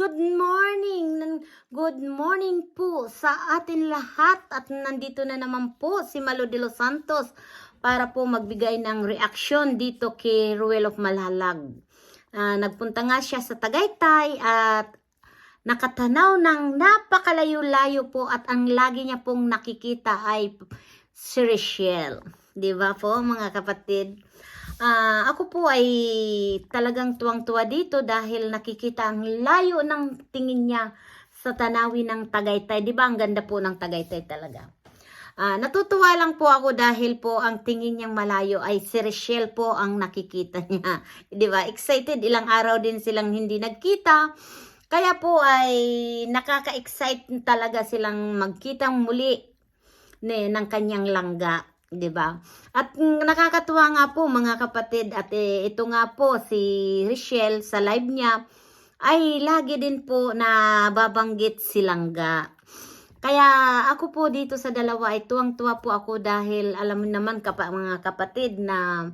good morning. Good morning po sa atin lahat at nandito na naman po si Malo de los Santos para po magbigay ng reaksyon dito kay Ruel of Malalag. Ah, nagpunta nga siya sa Tagaytay at nakatanaw ng napakalayo-layo po at ang lagi niya pong nakikita ay si Rachel. Di ba po mga kapatid? Ah, ako po ay talagang tuwang-tuwa dito dahil nakikita ang layo ng tingin niya sa tanawin ng Tagaytay. Di ba ang ganda po ng Tagaytay talaga? Ah, natutuwa lang po ako dahil po ang tingin niyang malayo ay si Rachel po ang nakikita niya. Di ba? Excited. Ilang araw din silang hindi nagkita. Kaya po ay nakaka-excite talaga silang magkitang muli ne, ng kanyang langga. 'Di ba? At nakakatuwa nga po mga kapatid at eh, ito nga po si Richelle sa live niya ay lagi din po na babanggit si Langga. Kaya ako po dito sa dalawa ay tuwang-tuwa po ako dahil alam naman kapa, mga kapatid na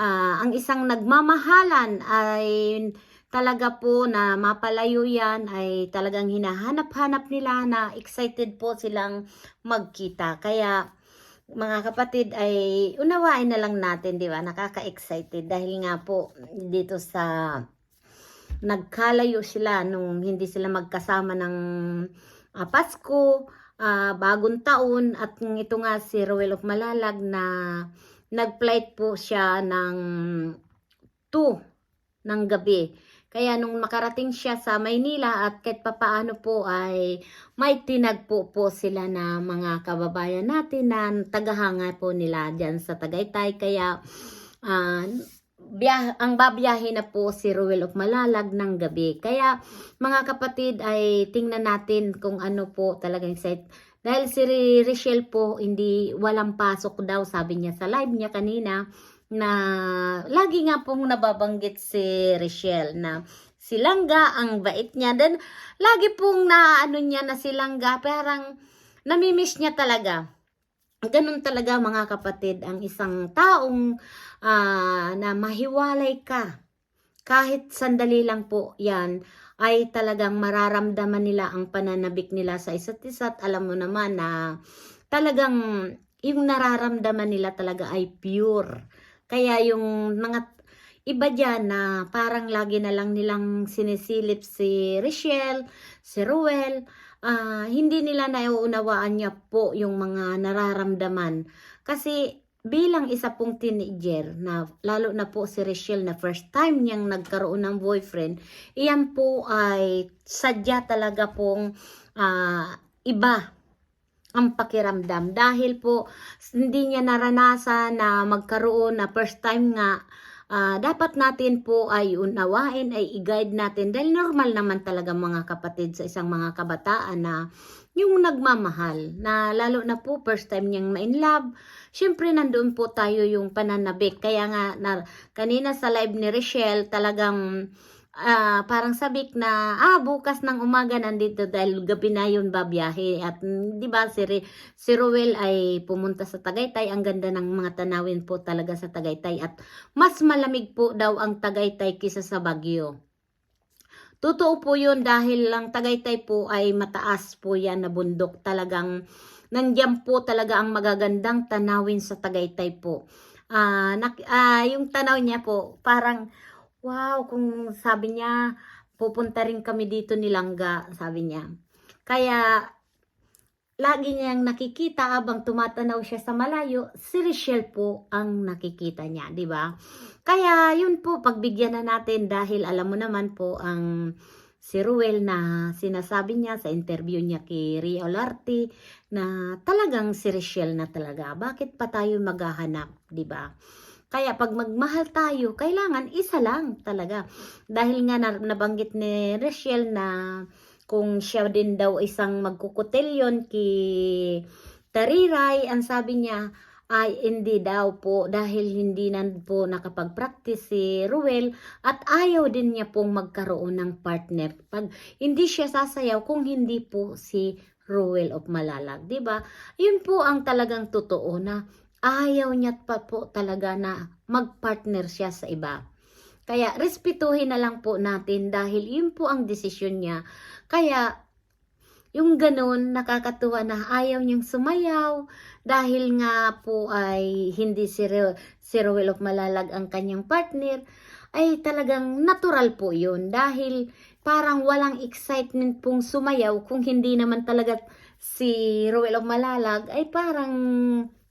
ah, ang isang nagmamahalan ay talaga po na mapalayo yan ay talagang hinahanap-hanap nila na excited po silang magkita. Kaya mga kapatid ay unawain na lang natin, di ba? Nakaka-excited dahil nga po dito sa nagkalayo sila nung hindi sila magkasama ng ah, Pasko, ah, bagong taon at ito nga si Roel of Malalag na nag-flight po siya ng 2 ng gabi. Kaya nung makarating siya sa Maynila at kahit papaano po ay may tinagpo po sila na mga kababayan natin na tagahanga po nila dyan sa Tagaytay. Kaya ah, biyah- ang babiyahe na po si Ruel of Malalag ng gabi. Kaya mga kapatid ay tingnan natin kung ano po talagang excited. Dahil si Richelle po hindi walang pasok daw sabi niya sa live niya kanina na lagi nga pong nababanggit si Richelle na si Langga ang bait niya. Then lagi pong na ano niya na si Langga parang namimiss niya talaga. Ganun talaga mga kapatid ang isang taong ah, na mahiwalay ka. Kahit sandali lang po yan ay talagang mararamdaman nila ang pananabik nila sa isa't isa at alam mo naman na talagang yung nararamdaman nila talaga ay pure. Kaya yung mga iba dyan na parang lagi na lang nilang sinisilip si Richelle, si Ruel, ah, hindi nila nauunawaan niya po yung mga nararamdaman. Kasi bilang isa pong teenager na lalo na po si Richelle na first time niyang nagkaroon ng boyfriend, iyan po ay sadya talaga pong ah, iba ang pakiramdam. Dahil po hindi niya naranasan na magkaroon na first time nga ah, dapat natin po ay unawain ay i-guide natin. Dahil normal naman talaga mga kapatid sa isang mga kabataan na yung nagmamahal na lalo na po first time niyang ma-in love syempre nandoon po tayo yung pananabik. Kaya nga na, kanina sa live ni Richelle talagang ah, parang sabik na ah bukas ng umaga nandito dahil gabi na yun babiyahe at mm, di ba si, Re- si Ruel ay pumunta sa Tagaytay. Ang ganda ng mga tanawin po talaga sa Tagaytay. At mas malamig po daw ang Tagaytay kisa sa Baguio. Totoo po yun dahil lang Tagaytay po ay mataas po yan na bundok. Talagang nandiyan po talaga ang magagandang tanawin sa Tagaytay po. Nak- ah, yung tanaw niya po parang Wow, kung sabi niya, pupunta rin kami dito ni Langga, sabi niya. Kaya, lagi niyang nakikita habang tumatanaw siya sa malayo, si Richelle po ang nakikita niya, di ba? Kaya, yun po, pagbigyan na natin dahil alam mo naman po ang si Ruel na sinasabi niya sa interview niya kay Ria Olarte na talagang si Richelle na talaga. Bakit pa tayo maghahanap, di ba? Kaya pag magmahal tayo, kailangan isa lang talaga. Dahil nga na, nabanggit ni Rachel na kung siya din daw isang magkukutelyon kay Tariray, ang sabi niya ay hindi daw po dahil hindi na po nakapag-practice si Ruel at ayaw din niya pong magkaroon ng partner. Pag hindi siya sasayaw kung hindi po si Ruel of Malalag, 'di ba? Yun po ang talagang totoo na ayaw niya pa po talaga na mag-partner siya sa iba. Kaya respetuhin na lang po natin dahil yun po ang desisyon niya. Kaya yung ganun nakakatuwa na ayaw niyang sumayaw dahil nga po ay hindi si, Ro- si Rowell of Malalag ang kanyang partner ay talagang natural po yun dahil parang walang excitement pong sumayaw kung hindi naman talaga si Rowell of Malalag ay parang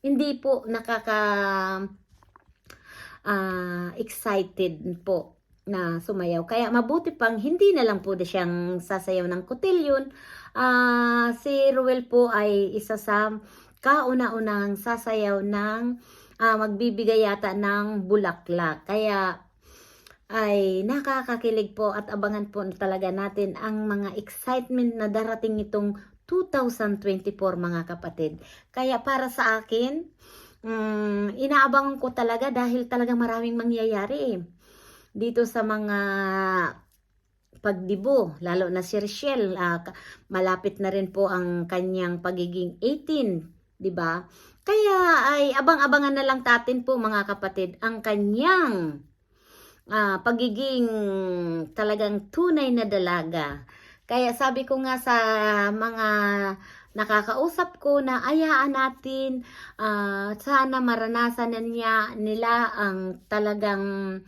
hindi po nakaka ah, excited po na sumayaw. Kaya mabuti pang hindi na lang po na siyang sasayaw ng kotilyon. Ah, si Ruel po ay isa sa kauna-unahang sasayaw ng ah, magbibigay yata ng bulaklak. Kaya ay nakakakilig po at abangan po talaga natin ang mga excitement na darating itong 2024 mga kapatid. Kaya para sa akin, mm, inaabangan ko talaga dahil talaga maraming mangyayari eh. Dito sa mga pagdibo, lalo na si Rochelle, ah, ka- malapit na rin po ang kanyang pagiging 18, di ba? Kaya ay abang-abangan na lang natin po mga kapatid ang kanyang ah, pagiging talagang tunay na dalaga. Kaya sabi ko nga sa mga nakakausap ko na ayaan natin ah, sana maranasan na niya nila ang talagang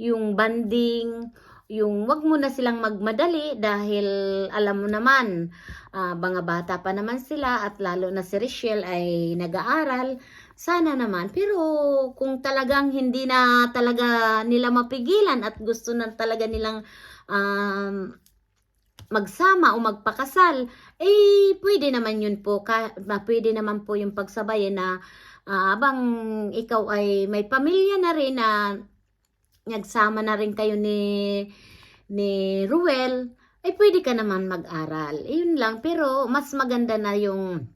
yung banding, yung wag mo na silang magmadali dahil alam mo naman, ah, mga bata pa naman sila at lalo na si Richelle ay nag-aaral. Sana naman. Pero kung talagang hindi na talaga nila mapigilan at gusto na talaga nilang um, magsama o magpakasal, eh pwede naman yun po. Ka, ma- pwede naman po yung pagsabay na ah, abang ikaw ay may pamilya na rin na nagsama na rin kayo ni ni Ruel, ay pwede ka naman mag-aral. Yun lang. Pero mas maganda na yung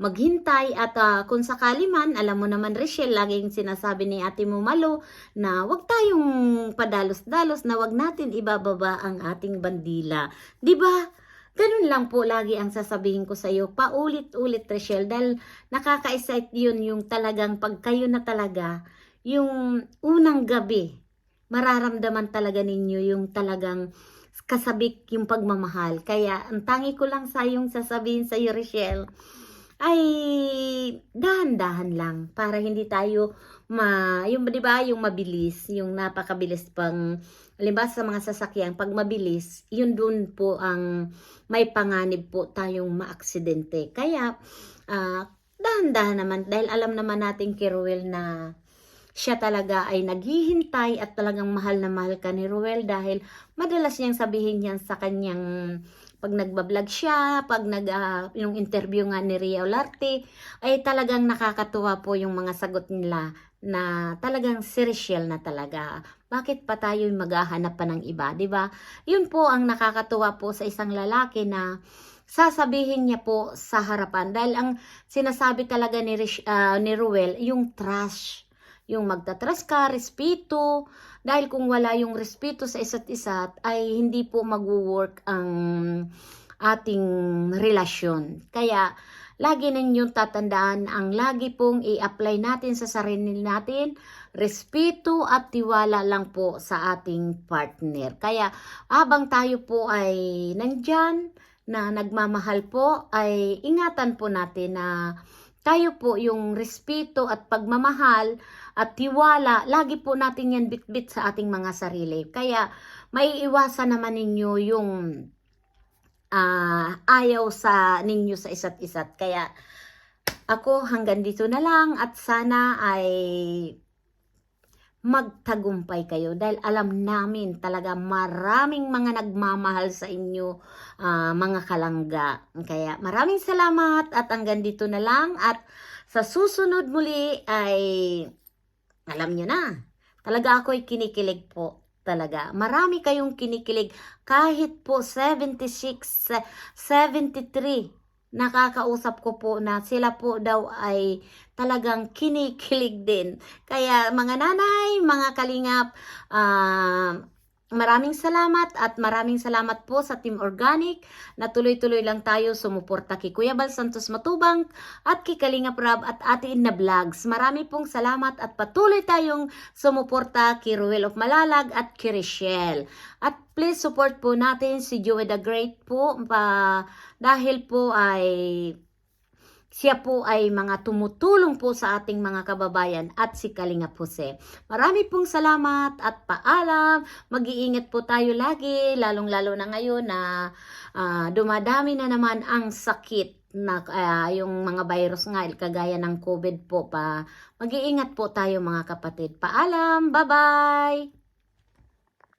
maghintay at ah, kung sakali man, alam mo naman Rachel, laging sinasabi ni Ate Mumalo na wag tayong padalos-dalos na wag natin ibababa ang ating bandila. 'Di ba? Ganun lang po lagi ang sasabihin ko sa iyo. Paulit-ulit Rachel dahil nakaka-excite yun yung talagang pag kayo na talaga yung unang gabi mararamdaman talaga ninyo yung talagang kasabik yung pagmamahal. Kaya ang tangi ko lang sa yung sasabihin sa iyo, Rochelle, ay dahan-dahan lang para hindi tayo ma yung 'di ba yung mabilis yung napakabilis pang halimbawa sa mga sasakyan pag mabilis yun dun po ang may panganib po tayong maaksidente. Kaya ah, dahan-dahan naman dahil alam naman natin kay Ruel na siya talaga ay naghihintay at talagang mahal na mahal ka ni Ruel dahil madalas niyang sabihin yan sa kanyang pag nagbablog siya, pag nag ah, yung interview nga ni Ria Olarte, ay talagang nakakatuwa po yung mga sagot nila na talagang serial na talaga. Bakit pa tayo maghahanap pa ng iba, 'di ba? Yun po ang nakakatuwa po sa isang lalaki na sasabihin niya po sa harapan dahil ang sinasabi talaga ni Rish, ah, ni Ruel yung trash yung magtatras ka, respeto, dahil kung wala yung respeto sa isa't isa ay hindi po magwo-work ang ating relasyon. Kaya lagi ninyong tatandaan ang lagi pong i-apply natin sa sarili natin, respeto at tiwala lang po sa ating partner. Kaya habang tayo po ay nandyan, na nagmamahal po, ay ingatan po natin na tayo po yung respeto at pagmamahal at tiwala, lagi po natin yan bitbit sa ating mga sarili. Kaya maiiwasan naman ninyo yung ah, ayaw sa ninyo sa isa't isa't. Kaya ako hanggang dito na lang at sana ay magtagumpay kayo dahil alam namin talaga maraming mga nagmamahal sa inyo ah, mga kalangga. Kaya maraming salamat at hanggang dito na lang at sa susunod muli ay alam nyo na. Talaga ako'y kinikilig po. Talaga. Marami kayong kinikilig. Kahit po 76, se- 73, nakakausap ko po na sila po daw ay talagang kinikilig din. Kaya mga nanay, mga kalingap, ah, Maraming salamat at maraming salamat po sa Team Organic na tuloy-tuloy lang tayo sumuporta kay Kuya Bal Santos Matubang at kay Kalinga Prab at Ate Inna Vlogs. Marami pong salamat at patuloy tayong sumuporta kay Ruel of Malalag at kay Richelle. At please support po natin si Joey the Great po pa, dahil po ay siya po ay mga tumutulong po sa ating mga kababayan at si Kalinga Puse. Marami pong salamat at paalam. Mag-iingat po tayo lagi, lalong-lalo na ngayon na ah, dumadami na naman ang sakit na ah, yung mga virus nga kagaya ng COVID po pa. Mag-iingat po tayo mga kapatid. Paalam. Bye-bye.